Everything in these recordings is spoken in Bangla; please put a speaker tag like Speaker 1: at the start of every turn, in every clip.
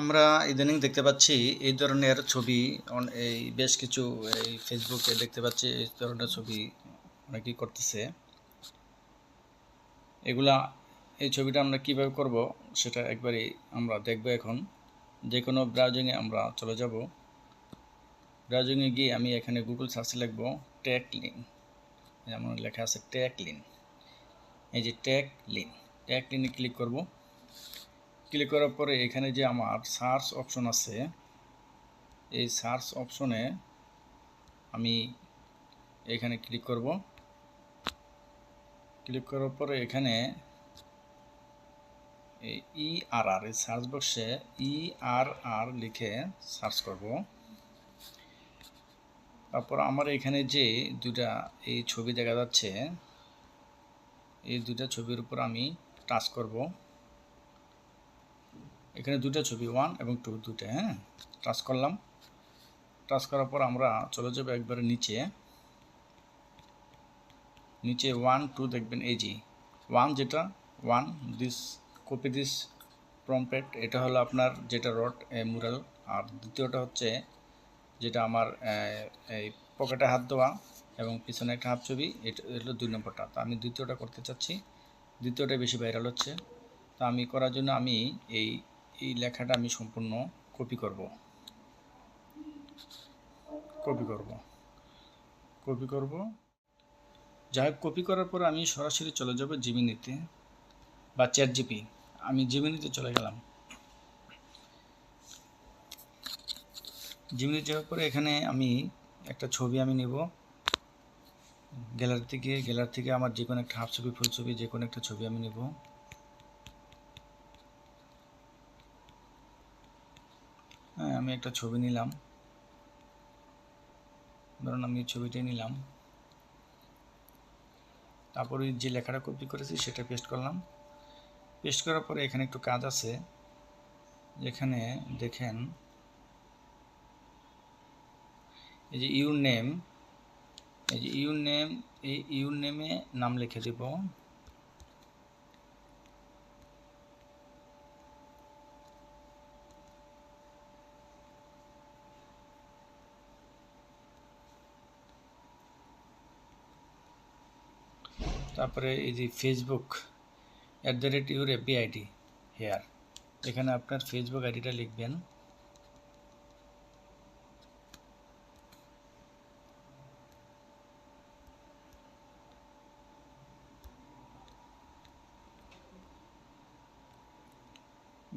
Speaker 1: আমরা ইদানিং দেখতে পাচ্ছি এই ধরনের ছবি এই বেশ কিছু, এই ফেসবুকে দেখতে পাচ্ছি এই ধরনের ছবি অনেকেই করতেছে। এগুলা, এই ছবিটা আমরা কীভাবে করব সেটা একবারই আমরা দেখব এখন। যে কোনো ব্রাউজিংয়ে আমরা চলে যাব। ব্রাউজিংয়ে গিয়ে আমি এখানে গুগল সার্চে লিখব ট্যাগ লিন যেমন লেখা আছে ট্যাগ লিন এই যে ট্যাগ লিন ট্যাগ লিনে ক্লিক করব। ক্লিক করার পরে এখানে যে আমার সার্চ অপশন আছে, এই সার্চ অপশনে আমি এখানে ক্লিক করব। ক্লিক করার পরে এখানে ই আর আর এই সার্চ বক্সে ই আর আর লিখে সার্চ করব। তারপর আমার এখানে যে দুটা এই ছবি দেখা যাচ্ছে, এই দুটা ছবির উপর আমি টাচ করব। এখানে দুটো ছবি ওয়ান এবং টু দুটো হ্যাঁ? টাচ করলাম। টাচ করার পর আমরা চলে যাব একবারে নিচে। নিচে ওয়ান টু দেখবেন, এই যে ওয়ান যেটা one this copy this prompt এটা হলো আপনার যেটা রড মুরাল আর দ্বিতীয়টা হচ্ছে যেটা আমার এই পকেটে হাত দেওয়া এবং পিছনে একটা হাফ ছবি, এটা হলো দুই নম্বরটা। তো আমি দ্বিতীয়টা করতে চাচ্ছি। দ্বিতীয়টা বেশি ভাইরাল হচ্ছে। তা আমি করার জন্য আমি এই এই লেখাটা আমি সম্পূর্ণ কপি করব। কপি করব। কপি করব। যাই কপি করার পর আমি সরাসরি চলে যাব জিমিনিতে বা চ্যাট জিপি আমি জিমিনিতে চলে গেলাম। জিমিনি যাওয়ার পরে এখানে আমি একটা ছবি আমি নেব। গ্যালারি থেকে গ্যালারি থেকে আমার যে কোনো একটা হাফ ছবি ফুল ছবি যে কোনো একটা ছবি আমি নেব। আমি একটা ছবি নিলাম। ধরুন আমি এই ছবিটাই নিলাম। তারপরে যে লেখাটা কপি করেছি সেটা পেস্ট করলাম। পেস্ট করার পরে এখানে একটু কাজ আছে। যেখানে দেখেন, এই যে ইউর নেম, এই যে ইউর নেম, এই ইউর নেমে নাম লিখে দেব। তারপরে এই যে Facebook at the rate your FB ID here এখানে আপনার ফেসবুক আইডিটা লিখবেন।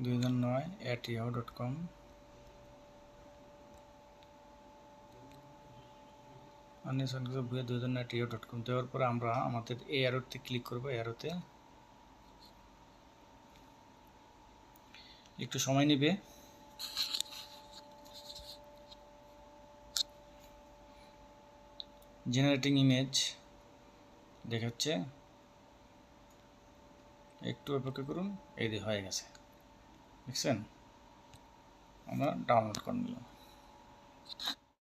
Speaker 1: দুই হাজার নয় অ্যাট ইয়াহু ডট কম আনিসন ভুয়া দুই হাজার টিও ডট কম দেওয়ার পরে আমরা আমাদের এই অ্যারোতে ক্লিক করব অ্যারোতে একটু সময় নেবে জেনারেটিং ইমেজ দেখাচ্ছে একটু অপেক্ষা করুন এই হয়ে গেছে দেখছেন আমরা ডাউনলোড করে নিলাম